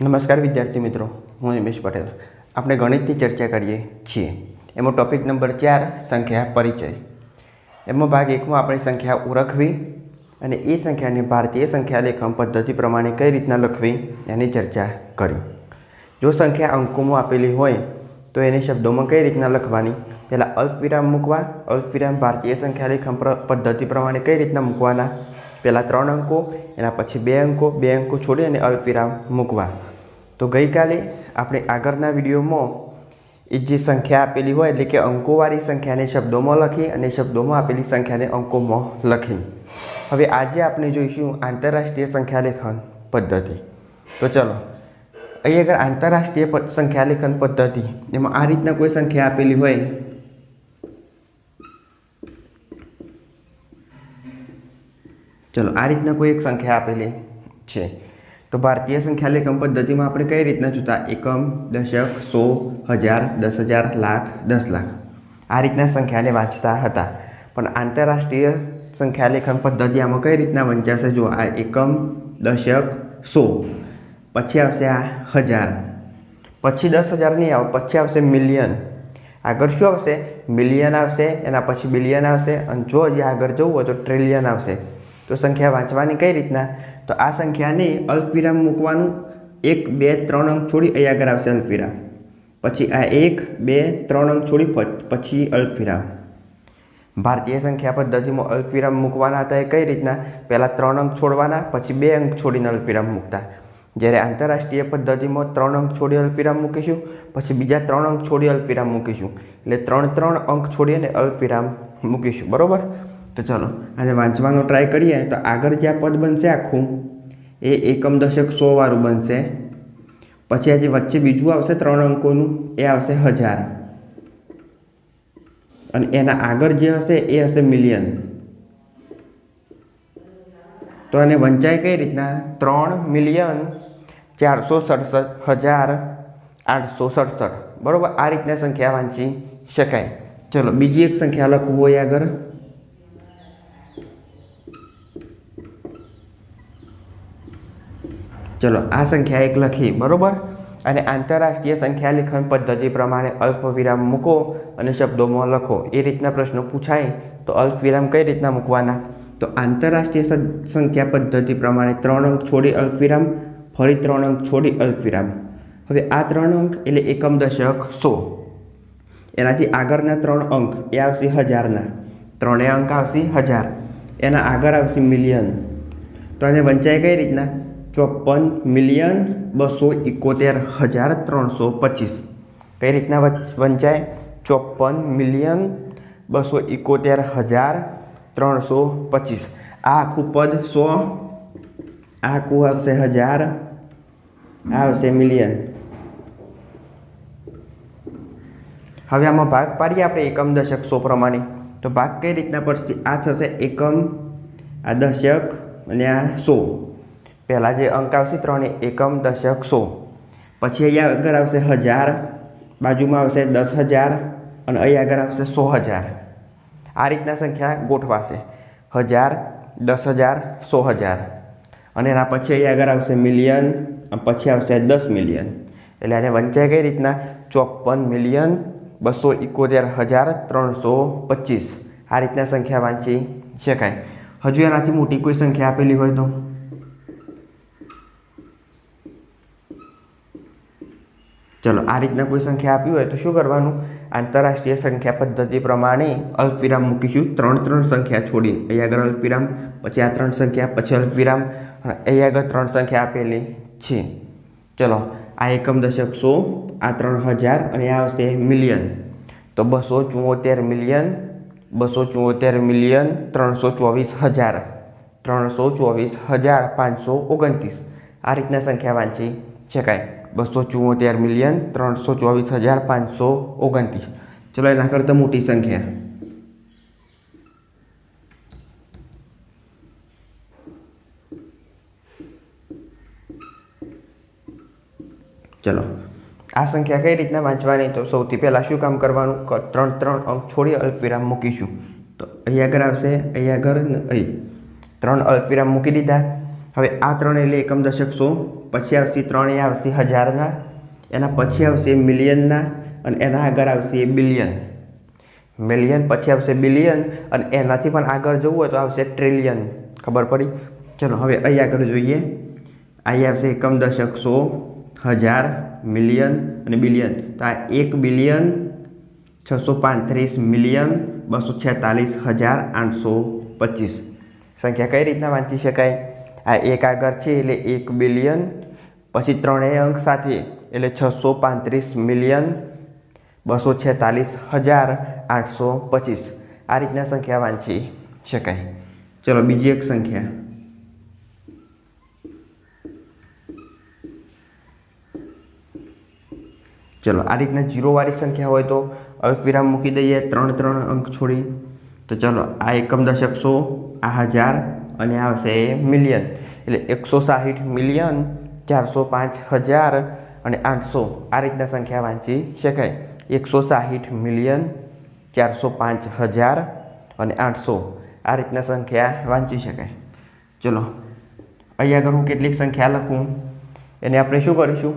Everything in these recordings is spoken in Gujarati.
નમસ્કાર વિદ્યાર્થી મિત્રો, હું નિમેશ પટેલ. આપણે ગણિતની ચર્ચા કરીએ છીએ. એમાં ટોપિક નંબર ચાર, સંખ્યા પરિચય. એમાં ભાગ એકમાં આપણે સંખ્યા ઓળખવી અને એ સંખ્યાને ભારતીય સંખ્યા લેખન પદ્ધતિ પ્રમાણે કઈ રીતના લખવી એની ચર્ચા કરી. જો સંખ્યા અંકોમાં આપેલી હોય, તો એને શબ્દોમાં કઈ રીતના લખવાની? પહેલાં અલ્પવિરામ મૂકવા, અલ્પવિરામ ભારતીય સંખ્યા લેખન પદ્ધતિ પ્રમાણે કઈ રીતના મૂકવાના? પહેલાં ત્રણ અંકો, એના પછી બે અંકો બે અંકો છોડી અને અલ્પવિરામ મૂકવા. તો ગઈકાલે આપણે આગળના વિડીયોમાં એ જે સંખ્યા આપેલી હોય, એટલે કે અંકોવાળી સંખ્યાને શબ્દોમાં લખી અને શબ્દોમાં આપેલી સંખ્યાને અંકોમાં લખી. હવે આજે આપણે જોઈશું આંતરરાષ્ટ્રીય સંખ્યાલેખન પદ્ધતિ. તો ચલો, અહીં આગળ આંતરરાષ્ટ્રીય સંખ્યાલેખન સંખ્યા પદ્ધતિ. એમાં આ રીતના કોઈ સંખ્યા આપેલી હોય? ચલો, આ રીતના કોઈ એક સંખ્યા આપેલી છે. તો ભારતીય સંખ્યા લેખન પદ્ધતિમાં આપણે કઈ રીતના જોતા? એકમ, દશક, સો, હજાર, દસ હજાર, લાખ, દસ લાખ. આ રીતના સંખ્યાને વાંચતા હતા. પણ આંતરરાષ્ટ્રીય સંખ્યા લેખન પદ્ધતિ આમાં કઈ રીતના વંચાશે? જો આ એકમ, દશક, સો. પછી આવશે આ હજાર. પછી દસ હજાર નહીં આવે, પછી આવશે મિલિયન. આગળ શું આવશે? મિલિયન આવશે, એના પછી બિલિયન આવશે. અને જો હજી આગળ જવું હોય તો ટ્રિલિયન આવશે. તો સંખ્યા વાંચવાની કઈ રીતના? તો આ સંખ્યાને અલ્પવિરામ મૂકવાનું. એક, બે, ત્રણ અંક છોડી અહીં આગળ આવશે અલ્પવિરામ. પછી આ એક, બે, ત્રણ અંક છોડી પછી અલ્પવિરામ. ભારતીય સંખ્યા પદ્ધતિમાં અલ્પવિરામ મૂકવાના હતા એ કઈ રીતના? પહેલાં ત્રણ અંક છોડવાના, પછી બે અંક છોડીને અલ્પવિરામ મૂકતા. જ્યારે આંતરરાષ્ટ્રીય પદ્ધતિમાં ત્રણ અંક છોડી અલ્પવિરામ મૂકીશું, પછી બીજા ત્રણ અંક છોડી અલ્પવિરામ મૂકીશું. એટલે ત્રણ ત્રણ અંક છોડી અને અલ્પવિરામ મૂકીશું. બરોબર? તો ચલો, આજે વાંચવાનો ટ્રાય કરીએ તો આગળ જે આ પદ બનશે આખું, એ એકમ દશક સોવાળું બનશે. પછી આજે વચ્ચે બીજું આવશે ત્રણ અંકોનું, એ આવશે હજાર. અને એના આગળ જે હશે એ હશે મિલિયન તો આને વંચાય કઈ રીતના? ત્રણ મિલિયન ચારસો સડસઠ હજાર આઠસો સડસઠ. બરાબર? આ રીતના સંખ્યા વાંચી શકાય. ચલો, બીજી એક સંખ્યા લખવું હોય આગળ. ચલો, આ સંખ્યા એક લખી, બરાબર? અને આંતરરાષ્ટ્રીય સંખ્યા લેખન પદ્ધતિ પ્રમાણે અલ્પવિરામ મૂકો અને શબ્દોમાં લખો. એ રીતના પ્રશ્નો પૂછાય, તો અલ્પવિરામ કઈ રીતના મૂકવાના? તો આંતરરાષ્ટ્રીય સંખ્યા પદ્ધતિ પ્રમાણે ત્રણ અંક છોડી અલ્પવિરામ ફરી ત્રણ અંક છોડી અલ્પવિરામ હવે આ ત્રણ અંક એટલે એકમ દશક સો. એનાથી આગળના ત્રણ અંક એ આવશે હજારના. ત્રણેય અંક આવશે હજાર. એના આગળ આવશે મિલિયન. તો આને વંચાય કઈ રીતના? ચોપન મિલિયન બસો એકોતેર હજાર ત્રણસો પચીસ. કઈ રીતના વચ- વંચાય? ચોપન મિલિયન બસો એકોતેર હજાર ત્રણસો પચીસ. આ આખું પદ સો? આખું આવશે હજાર? આવશે મિલિયન. હવે આમાં ભાગ પાડીએ આપણે એકમ દશક સો પ્રમાણે. તો ભાગ કઈ રીતના પડશે? આ થશે એકમ, આ દશક અને આ સો. પહેલાં જે અંક આવશે ત્રણે એકમ દશક સો. પછી અહીંયા આગળ આવશે હજાર, બાજુમાં આવશે દસ હજાર અને અહીં આગળ આવશે સો હજાર. આ રીતના સંખ્યા ગોઠવાશે. હજાર, દસ હજાર, સો હજાર. અને એના પછી અહીં આગળ આવશે મિલિયન પછી આવશે દસ મિલિયન. એટલે આને વંચાય કઈ રીતના ચોપન મિલિયન, બસો એકોતેર હજાર, ત્રણસો પચીસ. આ રીતના સંખ્યા વાંચી શકાય. હજુ એનાથી મોટી કોઈ સંખ્યા આપેલી હોય તો? ચલો, આ રીતના કોઈ સંખ્યા આપી હોય તો શું કરવાનું? આંતરરાષ્ટ્રીય સંખ્યા પદ્ધતિ પ્રમાણે અલ્પવિરામ મૂકીશું. ત્રણ ત્રણ સંખ્યા છોડીને. અહીં આગળ અલ્પવિરામ, પછી આ ત્રણ સંખ્યા, પછી અલ્પવિરામ. અને આગળ ત્રણ સંખ્યા આપેલી છે. ચલો, આ એકમ દશક સો, આ ત્રણ હજાર અને આ આવશે મિલિયન. તો બસો ચુંવોતેર મિલિયન, બસો ચુંવોતેર મિલિયન, ત્રણસો ચોવીસ હજાર. ત્રણસો ચોવીસ હજાર પાંચસો ઓગણત્રીસ. આ રીતના સંખ્યા વાંચી શકાય બસો ચુંવોતેર મિલિયન ત્રણસો ચોવીસ હજાર પાંચસો ઓગણત્રીસ. ચલો એના કરતાં મોટી સંખ્યા. ચલો. આ સંખ્યા કઈ રીતના વાંચવાની? તો સૌથી પહેલાં શું કામ કરવાનું? ત્રણ ત્રણ અંક છોડી અલ્પવિરામ મૂકીશું. તો અહીંયા આગળ આવશે, અહીંયા આગળ અહીં. ત્રણ અલ્પવિરામ મૂકી દીધા. હવે આ ત્રણ એટલે એકમ દશક સો પછી આવશે ત્રણ આવશે હજારના, એના પછી આવશે મિલિયનના અને એના આગળ આવશે બિલિયન. મિલિયન, પછી આવશે બિલિયન અને એનાથી પણ આગળ જવું હોય તો આવશે ટ્રિલિયન ખબર પડી? ચલો, હવે અહીં આગળ જોઈએ. અહીં આવશે એકમ દશક સો, હજાર, મિલિયન અને બિલિયન. તો આ એક બિલિયન, છસો પાંત્રીસ મિલિયન, બસો છેતાલીસ હજાર, આઠસો પચીસ. સંખ્યા કઈ રીતના વાંચી શકાય? આ એક આગળ છે એટલે એક બિલિયન પછી ત્રણેય અંક સાથે, એટલે છસો પાંત્રીસ મિલિયન, બસો છેતાલીસ હજાર આઠસો પચીસ. આ રીતના સંખ્યા વાંચી શકાય. ચલો બીજી એક સંખ્યા. ચલો આ રીતના જીરોવાળી સંખ્યા હોય તો અલ્પવિરામ મૂકી દઈએ, ત્રણ ત્રણ અંક છોડી. તો ચલો આ એકમ દશક સો, આ હજાર અને આવશે મિલિયન. એટલે એકસો સાહીઠ મિલિયન ચારસો પાંચ હજાર અને આઠસો. આ રીતના સંખ્યા વાંચી શકાય. એકસો સાહીઠ મિલિયન ચારસો પાંચ હજાર અને આઠસો. આ રીતના સંખ્યા વાંચી શકાય. ચલો, અહીંયા આગળ હું કેટલીક સંખ્યા લખું. એને આપણે શું કરીશું?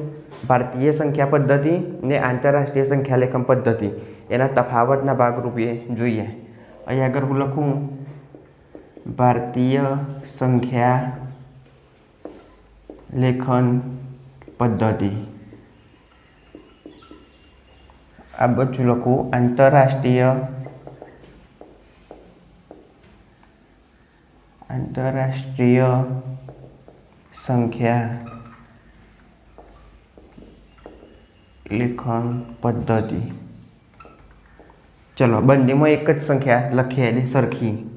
ભારતીય સંખ્યા પદ્ધતિ ને આંતરરાષ્ટ્રીય સંખ્યા લેખન પદ્ધતિ. એના તફાવતના ભાગરૂપે જોઈએ. અહીંયા આગળ હું લખું. ભારતીય સંખ્યા લેખન પદ્ધતિ. આ બધું લખું આંતરરાષ્ટ્રીય. આંતરરાષ્ટ્રીય સંખ્યા. લેખન પદ્ધતિ. ચલો બંનેમાં એક જ સંખ્યા લખીએ એટલે સરખી.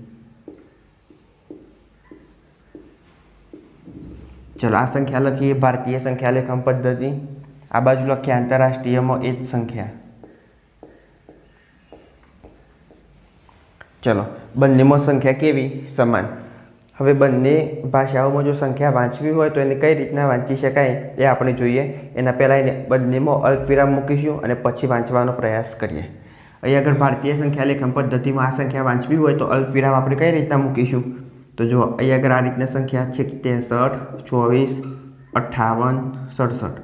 ચલો, આ સંખ્યા લખીએ, ભારતીય સંખ્યા લેખન પદ્ધતિ. આ બાજુ લખીએ, આંતરરાષ્ટ્રીયમાં એ જ સંખ્યા. ચલો, બંનેમાં સંખ્યા કેવી? સમાન. હવે બંને ભાષાઓમાં જો સંખ્યા વાંચવી હોય તો એને કઈ રીતના વાંચી શકાય એ આપણે જોઈએ. એના પહેલાં એને બંનેમાં અલ્પવિરામ મૂકીશું અને પછી વાંચવાનો પ્રયાસ કરીએ. અહીં આગળ ભારતીય સંખ્યા લેખન પદ્ધતિમાં આ સંખ્યા વાંચવી હોય તો અલ્પવિરામ આપણે કઈ રીતના મૂકીશું? તો જો અહીં આગળ આ રીતની સંખ્યા છે ત્રેસઠ ચોવીસ, અઠ્ઠાવન, સડસઠ.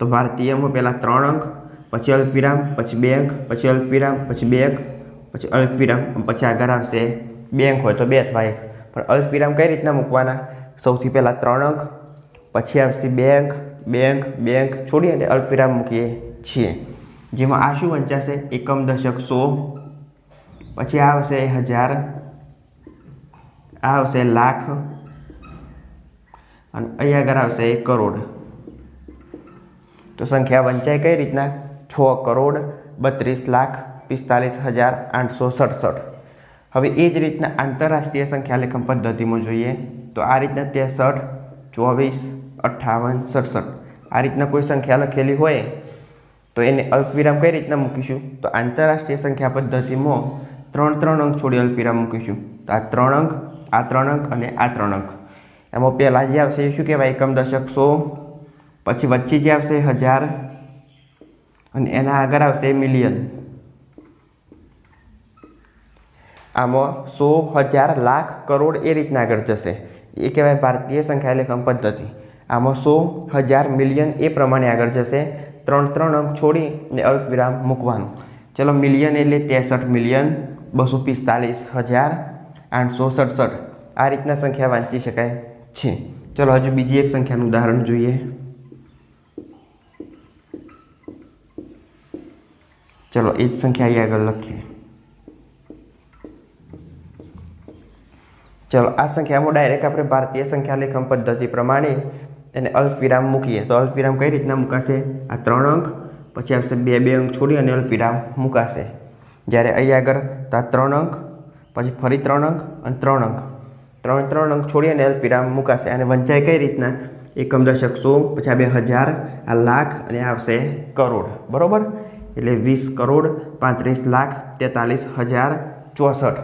તો ભારતીયમાં પહેલાં ત્રણ અંક, પછી અલ્પવિરામ, પછી બે અંક, પછી અલ્પવિરામ, પછી બે અંક, પછી અલ્પવિરામ પછી આગળ આવશે બે અંક હોય તો બે અથવા એક. પણ અલ્પવિરામ કઈ રીતના મૂકવાના? સૌથી પહેલાં ત્રણ અંક, પછી આવશે બે અંક બે અંક બે અંક. છોડી અને અલ્પવિરામ મૂકીએ છીએ. જેમાં આ શું વંચાશે? એકમ દશક સો, પછી આવશે હજાર આ આવશે લાખ અને અહીંયા આગળ આવશે કરોડ. તો સંખ્યા વંચાય કઈ રીતના? છ કરોડ, બત્રીસ લાખ, પિસ્તાલીસ હજાર, આઠસો સડસઠ. હવે એ જ રીતના આંતરરાષ્ટ્રીય સંખ્યા લેખન પદ્ધતિમાં જોઈએ તો આ રીતના ત્રેસઠ, ચોવીસ, અઠ્ઠાવન, સડસઠ. આ રીતના કોઈ સંખ્યા લખેલી હોય તો એને અલ્પવિરામ કઈ રીતના મૂકીશું? તો આંતરરાષ્ટ્રીય સંખ્યા પદ્ધતિમાં ત્રણ ત્રણ અંક છોડી અલ્પવિરામ મૂકીશું. તો આ ત્રણ અંક આ ત્રણ અંક અને આ ત્રણ અંક એમાં પહેલાં જે આવશે એ શું કહેવાય? એકમ દશક સો, પછી વચ્ચે જે આવશે હજાર, અને એના આગળ આવશે મિલિયન. આમાં સો હજાર લાખ કરોડ એ રીતના આગળ જશે. એ કહેવાય ભારતીય સંખ્યા લેખન પદ્ધતિ. આમાં સો હજાર મિલિયન એ પ્રમાણે આગળ જશે. ત્રણ ત્રણ અંક છોડી ને અલ્પવિરામ મૂકવાનું. ચલો મિલિયન એટલે ત્રેસઠ મિલિયન, બસો પિસ્તાલીસ હજાર આઠસો સડસઠ. આ રીતના સંખ્યા વાંચી શકાય છે. ચલો હજુ બીજી એક સંખ્યાનું ઉદાહરણ જોઈએ. ચલો, એ જ સંખ્યા અહીં આગળ લખીએ. ચલો, આ સંખ્યામાં ડાયરેક્ટ આપણે ભારતીય સંખ્યા લેખન પદ્ધતિ પ્રમાણે એને અલ્પવિરામ મૂકીએ. તો અલ્પવિરામ કઈ રીતના મુકાશે? આ ત્રણ અંક, પછી આવશે બે બે અંક છોડી અને અલ્પવિરામ મુકાશે. જ્યારે અહીં આગળ તો આ ત્રણ અંક પછી ફરી ત્રણ અંક અને ત્રણ અંક. ત્રણ ત્રણ અંક છોડી અને વિરામ મુકાશે. અને વંચાય કઈ રીતના? એકમ દશક સો, પછી આ બે હજાર, આ લાખ અને આવશે કરોડ. બરોબર? એટલે વીસ કરોડ, પાંત્રીસ લાખ, તેતાલીસ હજાર, ચોસઠ.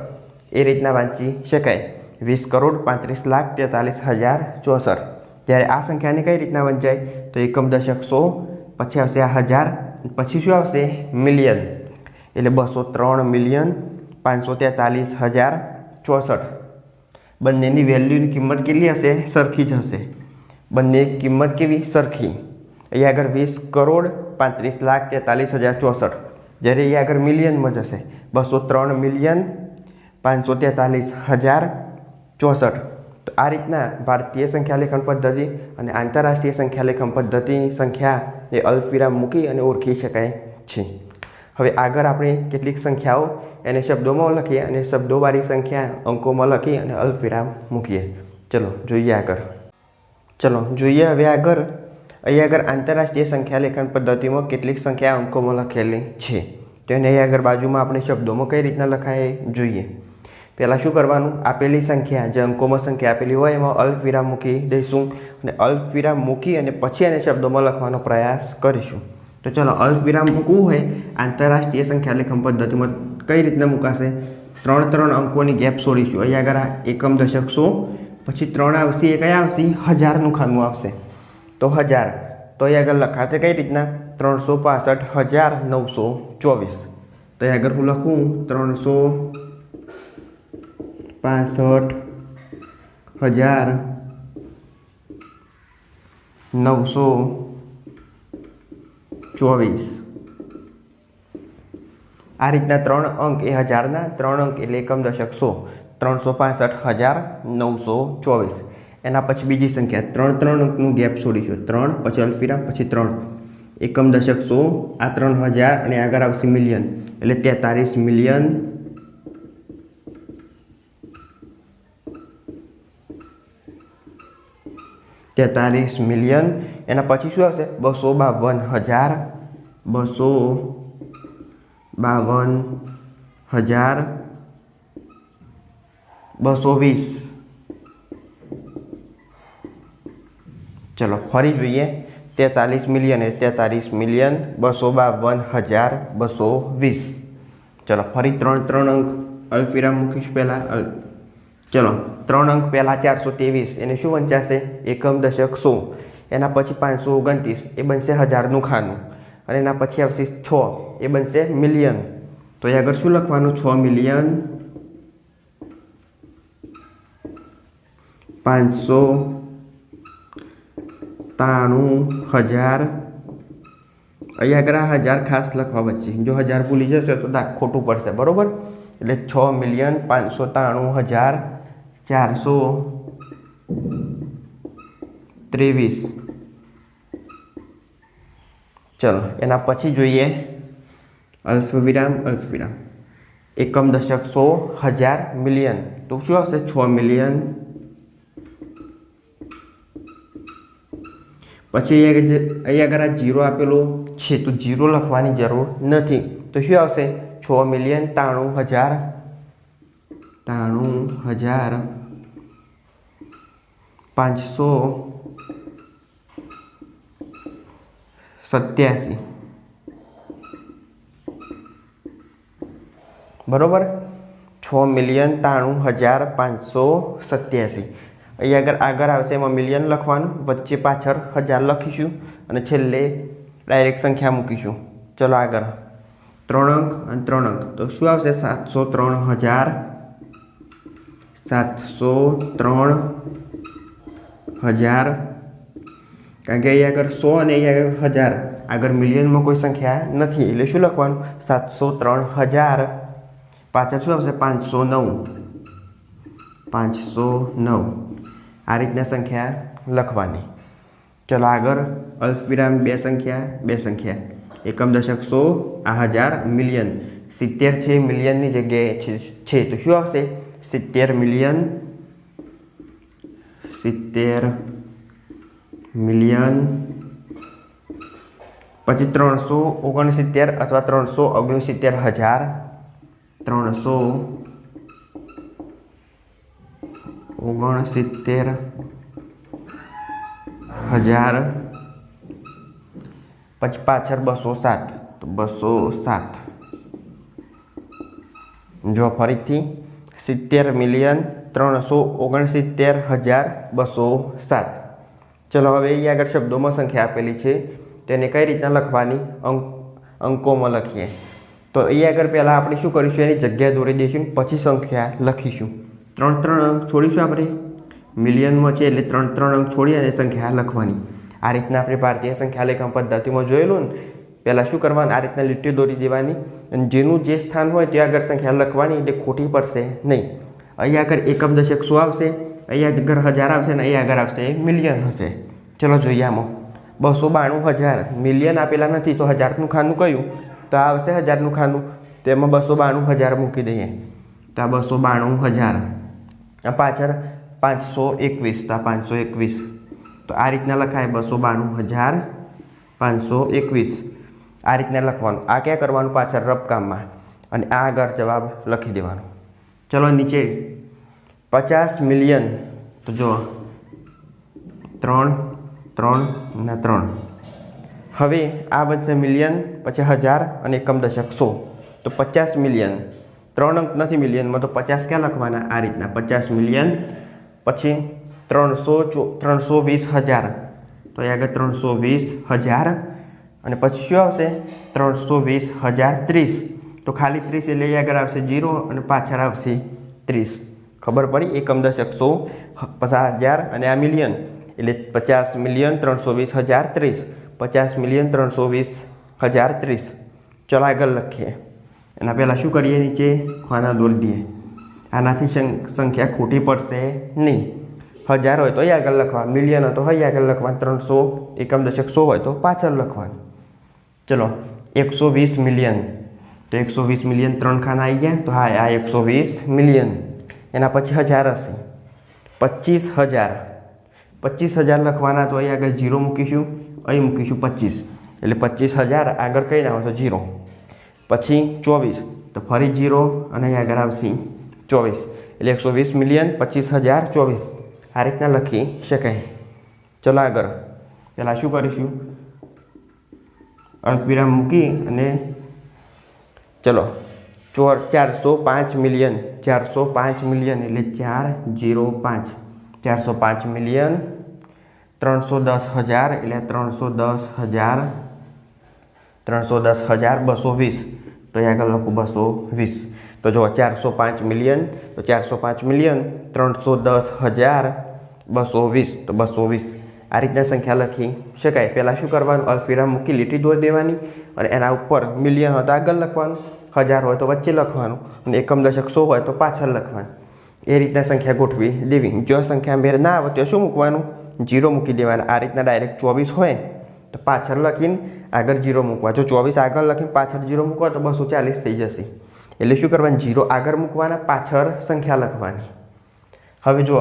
એ રીતના વાંચી શકાય. વીસ કરોડ, પાંત્રીસ લાખ, તેતાલીસ હજાર, ચોસઠ. જ્યારે આ સંખ્યાને કઈ રીતના વંચાય? તો એકમ દશક સો, પછી આવશે આ હજાર પછી શું આવશે? મિલિયન. એટલે બસો ત્રણ મિલિયન પાંચસો તેતાલીસ હજાર ચોસઠ. બંનેની વેલ્યુની કિંમત કેટલી હશે? સરખી જ હશે. બંને કિંમત કેવી? સરખી. અહીંયા આગળ વીસ કરોડ પાંત્રીસ લાખ તેતાલીસ હજાર ચોસઠ. જ્યારે અહીંયા આગળ મિલિયનમાં જશે બસો ત્રણ મિલિયન પાંચસો તેતાલીસ હજાર ચોસઠ. તો આ રીતના ભારતીય સંખ્યાલેખન પદ્ધતિ અને આંતરરાષ્ટ્રીય સંખ્યા લેખન પદ્ધતિની સંખ્યા એ અલ્ફિરા મૂકી અને ઓળખી શકાય છે. હવે આગળ આપણે કેટલીક સંખ્યાઓ એને શબ્દોમાં લખીએ અને શબ્દોવાળી સંખ્યા અંકોમાં લખી અને અલ્પવિરામ મૂકીએ. ચલો, જોઈએ આગળ. ચલો, જોઈએ હવે આગળ. અહીં આગળ આંતરરાષ્ટ્રીય સંખ્યા લેખન પદ્ધતિમાં કેટલીક સંખ્યા અંકોમાં લખેલી છે. તો એને અહીં આગળ બાજુમાં આપણે શબ્દોમાં કઈ રીતના લખાય જોઈએ. પહેલાં શું કરવાનું? આપેલી સંખ્યા, જે અંકોમાં સંખ્યા આપેલી હોય એમાં અલ્પવિરામ મૂકી દઈશું અને અલ્પવિરામ મૂકી અને પછી એને શબ્દોમાં લખવાનો પ્રયાસ કરીશું. તો ચલો, અલ્પવિરામ મૂકવું હોય, આંતરરાષ્ટ્રીય સંખ્યા લેખન પદ્ધતિમાં કઈ રીતના મુકાશે? ત્રણ ત્રણ અંકોની ગેપ છોડીશું અહીંયા આગળ આ એકમ દશક સો, પછી ત્રણ આવશે એ કયા આવશે, હજારનું ખાનું આવશે. તો હજાર. તો અહીંયા આગળ લખાશે કઈ રીતના? ત્રણસો પાસઠ, હજાર નવસો ચોવીસ. તો અહીંયા આગળ હું લખું, ત્રણસો પાસઠ, હજાર નવસો ચોવીસ. આ રીતના ત્રણ અંક એ હજારના, ત્રણ અંક એટલે એકમ દશક સો, ત્રણસો પાસઠ હજાર નવસો ચોવીસ. એના પછી બીજી સંખ્યા, ત્રણ ત્રણ અંકનું ગેપ છોડીશું. ત્રણ, પછી અલ્ફીરા, પછી ત્રણ. એકમ દશક સો, આ ત્રણ હજાર અને આગળ આવશે મિલિયન. એટલે તેતાલીસ મિલિયન. તેતાલીસ મિલિયન. એના પછી શું આવશે? બસો બાવન હજાર બસો બાવન હજાર બસો વીસ. ચલો, ફરી જોઈએ. તેતાલીસ મિલિયન એ તેતાલીસ મિલિયન બસો બાવન હજાર બસો વીસ. ચલો, ફરી ત્રણ ત્રણ અંક. અલ્ફિરામ મૂકીશ પહેલાં. અલ, ચલો, ત્રણ અંક પહેલાં ચારસો ત્રેવીસ. એને શું વંચાશે? એકમ દશક સો. એના પછી પાંચસો ઓગણત્રીસ. એ બનશે હજારનું ખાનું. અને એના પછી આવશે છ. એ બનશે મિલિયન તો એ આગળ શું લખવાનું? છ મિલિયન પાંચસો ત્રાણું હજાર. અહીંયા આગળ આ હજાર ખાસ લખવા વચ્ચે. જો હજાર ભૂલી જશે તો દા ખોટું પડશે, બરાબર? એટલે છ મિલિયન પાંચસો ત્રાણું હજાર ચારસો ત્રેવીસ. ચલો, એના પછી જોઈએ અલ્પવિરામ અલ્પવિરામ. એકમ દશક સો હજાર મિલિયન. તો શું આવશે? છ મિલિયન. પછી અહીંયા આગળ આ જીરો આપેલો છે, તો જીરો લખવાની જરૂર નથી. તો શું આવશે? છ મિલિયન ત્રાણું હજાર. ત્રાણું હજાર પાંચસો સત્યાસી. બરોબર? છ મિલિયન ત્રાણું હજાર પાંચસો સત્યાસી. અહીંયા આગળ આગળ આવશે એમાં મિલિયન લખવાનું, વચ્ચે પાછળ હજાર લખીશું અને છેલ્લે ડાયરેક્ટ સંખ્યા મૂકીશું. ચલો આગળ. ત્રણ અંક અને ત્રણ અંક તો શું આવશે? સાતસો ત્રણ હજાર સાતસો ત્રણ હજાર કારણ કે અહીંયા આગળ સો અને અહીંયા આગળ હજાર. આગળ મિલિયનમાં કોઈ સંખ્યા નથી. એટલે શું લખવાનું? સાતસો ત્રણ હજાર. પાછળ શું આવશે? પાંચસો નવ. પાંચસો નવ. આ રીતના સંખ્યા લખવાની. ચલો આગળ. અલ્પવિરામ બે સંખ્યા બે સંખ્યા. એકમ દશક સો, આ હજાર મિલિયન. સિત્તેર છે મિલિયનની જગ્યાએ છે. તો શું આવશે? સિત્તેર મિલિયન. સિત્તેર મિલિયન પછી ત્રણસો ઓગણસિત્તેર અથવા ત્રણસો ઓગણસિત્તેર હજાર ત્રણસો ઓગણસિત્તેર હજાર પછી પાછળ બસો સાત. તો બસો સાત. જો ફરીથી સિત્તેર મિલિયન ત્રણસો ઓગણસિત્તેર હજાર બસો સાત. ચલો હવે અહીં આગળ શબ્દોમાં સંખ્યા આપેલી છે. તેને કઈ રીતના લખવાની? અંક, અંકોમાં લખીએ. તો અહીં આગળ પહેલાં આપણે શું કરીશું? એની જગ્યા દોરી દઈશું પછી સંખ્યા લખીશું. ત્રણ ત્રણ અંક છોડીશું આપણે? મિલિયનમાં છે એટલે ત્રણ ત્રણ અંક છોડી અને સંખ્યા લખવાની. આ રીતના આપણે ભારતીય સંખ્યા લેખન પદ્ધતિમાં જોયેલું ને પહેલાં શું કરવાનું? આ રીતના લીટી દોરી દેવાની. અને જેનું જે સ્થાન હોય ત્યાં આગળ સંખ્યા લખવાની, એટલે ખોટી પડશે નહીં. અહીં આગળ એકમ દશક શું આવશે? અહીંયા ઘર હજાર આવશે ને અહીંયા આગળ આવશે એ મિલિયન હશે. ચલો જોઈએ આમાં. બસો બાણું હજાર. મિલિયન આપેલા નથી, તો હજારનું ખાનું કયું? તો આ આવશે હજારનું ખાનું. તેમાં બસો બાણું હજાર મૂકી દઈએ. તો આ બસો બાણું હજાર. આ પાછળ પાંચસો એકવીસ, તો આ પાંચસો એકવીસ. તો આ રીતના લખાય બસો બાણું હજાર, પાંચસો એકવીસ. આ રીતના લખવાનું. આ ક્યાં કરવાનું? પાછળ રબકામમાં અને આ આગળ જવાબ લખી દેવાનો. ચલો નીચે પચાસ મિલિયન તો જો ત્રણ ત્રણ ને ત્રણ. હવે આ બનશે મિલિયન પછી હજાર અને એકમ દશક સો. તો પચાસ મિલિયન ત્રણ અંક નથી મિલિયનમાં તો પચાસ ક્યાં લખવાના? આ રીતના પચાસ મિલિયન પછી ત્રણસો ચો ત્રણસો વીસ હજાર. તો અહીં આગળ ત્રણસો વીસ હજાર અને પછી શું આવશે? ત્રણસો વીસ હજાર ત્રીસ. તો ખાલી ત્રીસ એટલે આગળ આવશે જીરો અને પાછળ આવશે ત્રીસ. ખબર પડી? એકમ દશક સો પચાસ હજાર અને આ મિલિયન એટલે પચાસ મિલિયન ત્રણસો વીસ હજાર ત્રીસ. પચાસ મિલિયન ત્રણસો વીસ હજાર ત્રીસ. ચલો આગળ લખીએ. એના પહેલાં શું કરીએ નીચે? ખાના દોરી દઈએ. આનાથી સંખ્યા ખોટી પડશે નહીં. હજાર હોય તો અહીં આગળ લખવા મિલિયન હોય તો અહીં આગળ લખવા ત્રણસો એકમ દશક સો હોય તો પાછળ લખવાનું. ચલો, એકસો વીસ મિલિયન તો એકસો વીસ મિલિયન ત્રણ ખાના આવી ગયા. તો હા, આ એકસો વીસ મિલિયન એના પછી હજાર હશે. પચીસ હજાર. પચીસ હજાર લખવાના તો અહીં આગળ જીરો મૂકીશું, અહીં મૂકીશું પચીસ. એટલે પચીસ હજાર આગળ કઈ ના તો જીરો. પછી ચોવીસ. તો ફરી જીરો અને અહીં આગળ આવશે ચોવીસ. એટલે એકસો વીસ મિલિયન પચીસ હજાર ચોવીસ. આ રીતના લખી શકાય. ચલો આગળ. પહેલાં શું કરીશું? અણપિરામ મૂકી અને ચલો. ચોર ચારસો પાંચ મિલિયન, ચારસો પાંચ મિલિયન એટલે ચાર જીરો પાંચ. ચારસો પાંચ મિલિયન, ત્રણસો દસ હજાર એટલે ત્રણસો દસ હજાર, ત્રણસો દસ હજાર બસો વીસ. તો અહીં આગળ લખું બસો વીસ. તો જો ચારસો પાંચ મિલિયન, તો ચારસો પાંચ મિલિયન, ત્રણસો દસ હજાર, બસો વીસ. તો બસો વીસ. આ રીતના સંખ્યા લખી શકાય. પહેલાં શું કરવાનું? અલ્ફિરામ મૂકી લીટી દોરી દેવાની અને એના ઉપર મિલિયન હતા આગળ લખવાનું. હજાર હોય તો વચ્ચે લખવાનું અને એકમ દશક સો હોય તો પાછળ લખવાનું. એ રીતના સંખ્યા ગોઠવી દેવી જો સંખ્યા મેળ ના આવે તો શું મૂકવાનું? જીરો મૂકી દેવાના. આ રીતના ડાયરેક્ટ ચોવીસ હોય તો પાછળ લખીને આગળ જીરો મૂકવા. જો ચોવીસ આગળ લખીને પાછળ જીરો મૂકવા તો બસો ચાલીસ થઈ જશે. એટલે શું કરવાનું? જીરો આગળ મૂકવાના, પાછળ સંખ્યા લખવાની. હવે જુઓ,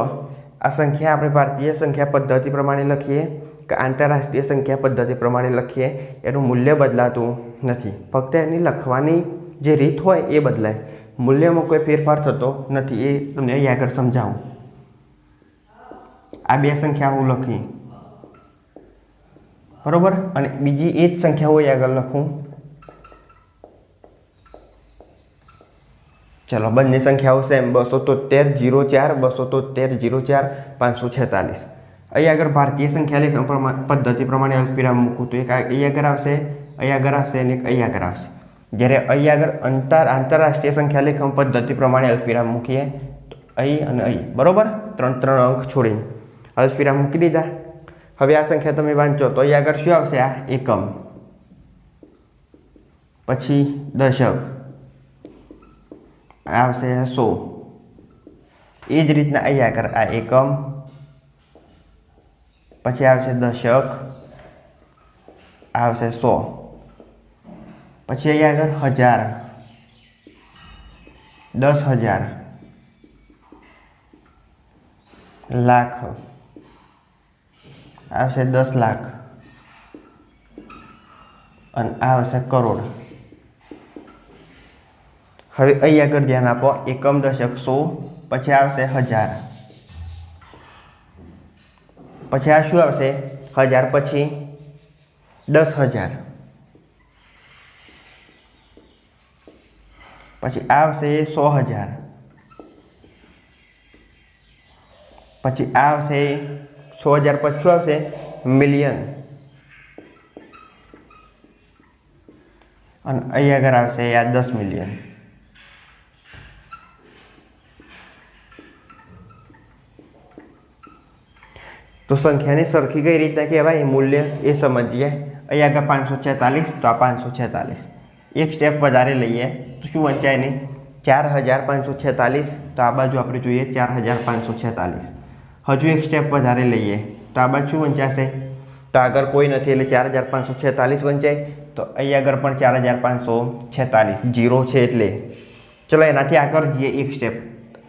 આ સંખ્યા આપણે ભારતીય સંખ્યા પદ્ધતિ પ્રમાણે લખીએ કે આંતરરાષ્ટ્રીય સંખ્યા પદ્ધતિ પ્રમાણે લખીએ? એનું મૂલ્ય બદલાતું નથી. ફક્ત એની લખવાની જે રીત હોય એ બદલાય. મૂલ્યમાં કોઈ ફેરફાર થતો નથી એ તમને અહીં આગળ સમજાવું. આ બે સંખ્યા હું લખી. બરોબર? અને બીજી એ જ સંખ્યા હોય આગળ લખું. ચલો, બંને સંખ્યાઓ સેમ બસો તોતેર, જીરો ચાર, બસો તોતેર, જીરો ચાર, પાંચસો છેતાલીસ. અહીં આગળ ભારતીય સંખ્યા લેખન પદ્ધતિ પ્રમાણે અલ્પવિરામ મૂકું તો એક અહીં આગળ આવશે, અહીં આગળ આવશે અને એક અહીં આગળ આવશે. જ્યારે અહીં આગળ અંતર, આંતરરાષ્ટ્રીય સંખ્યા લેખન પદ્ધતિ પ્રમાણે અલ્પવિરામ મૂકીએ, તો અહીં અને અહીં, બરોબર? ત્રણ ત્રણ અંક છોડીને અલ્પવિરામ મૂકી દીધા. હવે આ સંખ્યા તમે વાંચો, તો અહીં આગળ શું આવશે? આ એકમ. પછી દશક. આવશે સો. એ જ રીતના અહીં આગળ આ એકમ. પછી આવશે દશક. આવશે સો. પછી અહીંયા આગળ હજાર. દસ હજાર. લાખ. આવશે દસ લાખ. અને આ આવશે કરોડ. હવે અહીં આગળ ધ્યાન આપો, એકમ દશક સો, પછી આવશે હજાર. પછી આ શું આવશે? હજાર પછી દસ હજાર. પછી આ આવશે સો હજાર. પછી આવશે સો હજાર પછી આવશે? મિલિયન. અને અહીં આગળ આવશે આ દસ મિલિયન. તો સંખ્યાની સરખી કઈ રીતે કહેવાય? મૂલ્ય એ સમજીએ. અહીંયા આગળ પાંચસો છેતાલીસ, તો આ પાંચસો છેતાલીસ. એક સ્ટેપ વધારે લઈએ. તો શું વંચાય નહીં ચાર હજાર પાંચસો છેતાલીસ તો આ બાજુ આપણે જોઈએ ચાર હજાર પાંચસો છેતાલીસ હજુ એક સ્ટેપ વધારે લઈએ. તો આ બાજુ શું વંચાશે? તો આગળ કોઈ નથી એટલે ચાર હજાર પાંચસો છેતાલીસ વંચાય. તો અહીં આગળ પણ ચાર હજાર પાંચસો છેતાલીસ જીરો છે એટલે. ચલો એનાથી આગળ જઈએ એક સ્ટેપ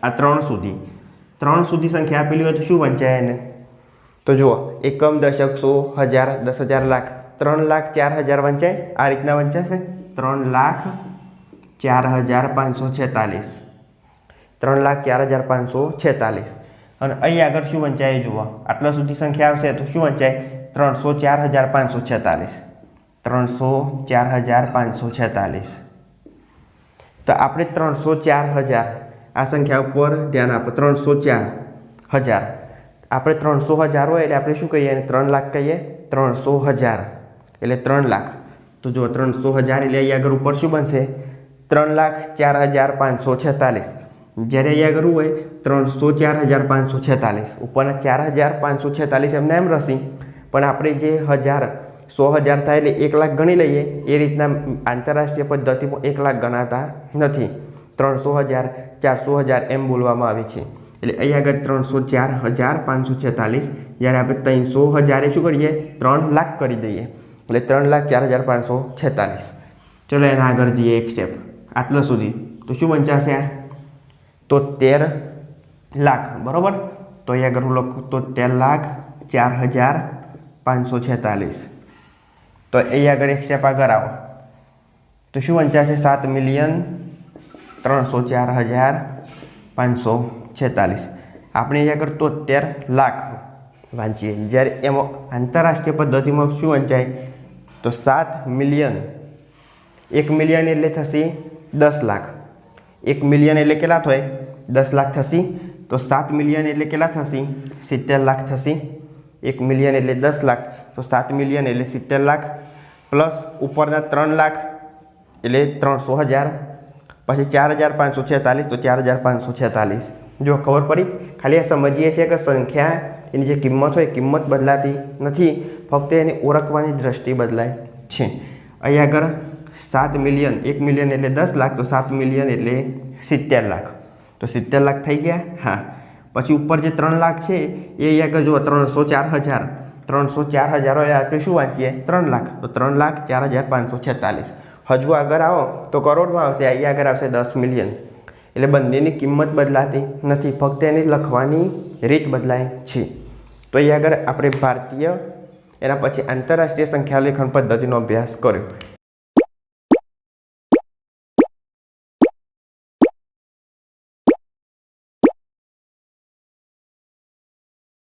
આ ત્રણ સુધી. ત્રણ સુધી સંખ્યા આપેલી હોય તો શું વંચાય એને? તો જુઓ, એકમ, દશક, સો, હજાર, દસ હજાર લાખ. ત્રણ લાખ ચાર હજાર વંચાય. આ રીતના વંચાશે? ત્રણ લાખ ચાર હજાર પાંચસો છેતાલીસ. ત્રણ લાખ ચાર હજાર પાંચસો છેતાલીસ. અને અહીં આગળ શું વંચાય જુઓ. આટલા સુધી સંખ્યા આવશે તો શું વંચાય? ત્રણસો ચાર હજાર પાંચસો છેતાલીસ. ત્રણસો ચાર હજાર પાંચસો છેતાલીસ. તો આપણે ત્રણસો ચાર હજાર આ સંખ્યા ઉપર ધ્યાન આપો. ત્રણસો ચાર હજાર આપણે ત્રણસો હજાર હોય એટલે આપણે શું કહીએ? એને ત્રણ લાખ કહીએ. ત્રણસો હજાર. એટલે ત્રણ લાખ તો જો ત્રણસો હજાર એટલે અહીંયા આગળ ઉપર શું બનશે? ત્રણ લાખ ચાર હજાર પાંચસો છેતાલીસ. જ્યારે અહીં આગળ હોય, ત્રણસો ચાર હજાર પાંચસો છેતાલીસ. ઉપરના ચાર હજાર પાંચસો છેતાલીસ એમને એમ રસી. પણ આપણે જે હજાર, સો હજાર થાય એટલે એક લાખ ગણી લઈએ, એ રીતના આંતરરાષ્ટ્રીય પદ્ધતિમાં એક લાખ ગણાતા નથી. ત્રણસો હજાર, ચારસો હજાર એમ બોલવામાં આવે છે. એટલે અહીં આગળ ત્રણસો ચાર હજાર પાંચસો છેતાલીસ. જ્યારે આપણે ત્રણસો હજારે શું કરીએ? ત્રણ લાખ કરી દઈએ. એટલે ત્રણ લાખ ચાર હજાર પાંચસો છેતાલીસ. ચલો એના આગળ જઈએ એક સ્ટેપ આટલા સુધી. તો શું વંચાશે આ તોતેર લાખ. બરાબર? તો અહીંયા આગળ હું લખું, તોતેર લાખ ચાર હજાર પાંચસો છેતાલીસ. તો અહીંયા આગળ એક સ્ટેપ આગળ આવો. તો શું વંચાશે સાત મિલિયન ત્રણસો ચાર હજાર પાંચસો છેતાલીસ. આપણે અહીં આગળ તોતેર લાખ વાંચીએ. જ્યારે એમાં આંતરરાષ્ટ્રીય પદ્ધતિમાં શું વંચાય? તો સાત મિલિયન. એક મિલિયન એટલે થશે દસ લાખ. એક મિલિયન એટલે કેટલા થાય? દસ લાખ થશે. તો સાત મિલિયન એટલે કેટલા થશે? સિત્તેર લાખ થશે. એક મિલિયન એટલે દસ લાખ. તો સાત મિલિયન એટલે સિત્તેર લાખ. પ્લસ ઉપરના ત્રણ લાખ એટલે ત્રણસો હજાર. પછી ચાર હજાર પાંચસો છેતાલીસ, તો ચાર હજાર પાંચસો છેતાલીસ. જો ખબર પડી? ખાલી આ સમજીએ છીએ કે સંખ્યા, એની જે કિંમત હોય કિંમત બદલાતી નથી. ફક્ત એની ઓળખવાની દ્રષ્ટિ બદલાય છે. અહીંયા આગળ સાત મિલિયન એક મિલિયન એટલે દસ લાખ, તો સાત મિલિયન એટલે સિત્તેર લાખ. તો સિત્તેર લાખ થઈ ગયા? હા. પછી ઉપર જે ત્રણ લાખ છે, એ આગળ જુઓ, ત્રણસો ચાર હજાર. ત્રણસો ચાર હજાર હોય આપણે શું વાંચીએ? ત્રણ લાખ. તો ત્રણ લાખ ચાર હજાર પાંચસો છેતાલીસ. હજુ આગળ આવો, તો કરોડમાં આવશે, અહીંયા આગળ આવશે દસ મિલિયન એટલે બંનેની કિંમત બદલાતી નથી, ફક્ત એની લખવાની રીત બદલાય છે. તો અહીંયા આગળ આપણે ભારતીય, એના પછી આંતરરાષ્ટ્રીય સંખ્યાલેખન પદ્ધતિનો અભ્યાસ કર્યો.